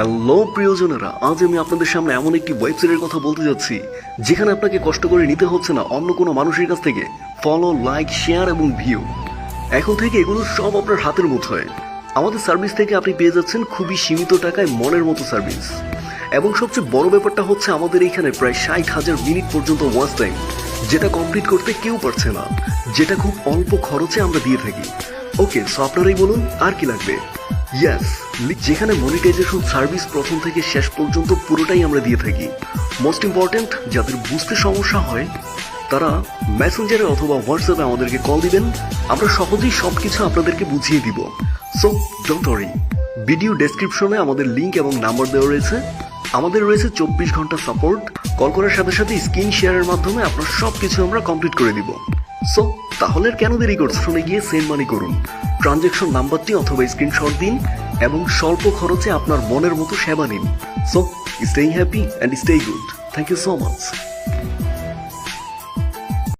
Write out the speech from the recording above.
Hello প্রিয়জনেরা, আজ আমি আপনাদের সামনে এমন একটি ওয়েবসাইটের কথা বলতে যাচ্ছি, যেখানে আপনাকে কষ্ট করে নিতে হচ্ছে না অন্য কোনো মানুষের কাছ থেকে। ফলো লাইক শেয়ার এবং ভিউ এখন থেকে এগুলো সব আপনার হাতের মুঠোয়। আমাদের সার্ভিস থেকে আপনি পেয়ে যাচ্ছেন খুবই সীমিত টাকায় মনের মতো সার্ভিস এবং সবচেয়ে বড় ব্যাপারটা হচ্ছে আমাদের এখানে প্রায় ষাট হাজার মিনিট পর্যন্ত ওয়াচ টাইম যেটা কমপ্লিট করতে কেউ পারছে না, যেটা খুব অল্প খরচে আমরা দিয়ে থাকি। ওকে সো আপনারাই বলুন, আর কি লাগবে? ইয়াস যেখানে মনিটাইজেশন সার্ভিস প্রথম থেকে শেষ পর্যন্ত পুরোটাই আমরা দিয়ে থাকি। মোস্ট ইম্পর্ট্যান্ট যাদের বুঝতে সমস্যা হয়, তারা মেসেঞ্জারে অথবা হোয়াটসঅ্যাপে আমাদেরকে কল দিবেন। আমরা সহজেই সব কিছু আপনাদেরকে বুঝিয়ে দিব। সো ডোন্ট ওয়ারি ভিডিও ডেসক্রিপশনে আমাদের লিঙ্ক এবং নাম্বার দেওয়া রয়েছে। আমাদের রয়েছে চব্বিশ ঘণ্টা সাপোর্ট কল করার সাথে সাথে স্ক্রিন শেয়ারের মাধ্যমে আপনার সব কিছু আমরা কমপ্লিট করে দিব। সো তাহলে কেন দেরি করছে শুনে গিয়ে সেন্ড মানি করুন। ট্রানজ্যাকশন নাম্বারটি অথবা স্ক্রিনশট দিন এবং স্বল্প খরচে আপনার মনের মতো সেবা নিন। So stay happy and stay good thank you so much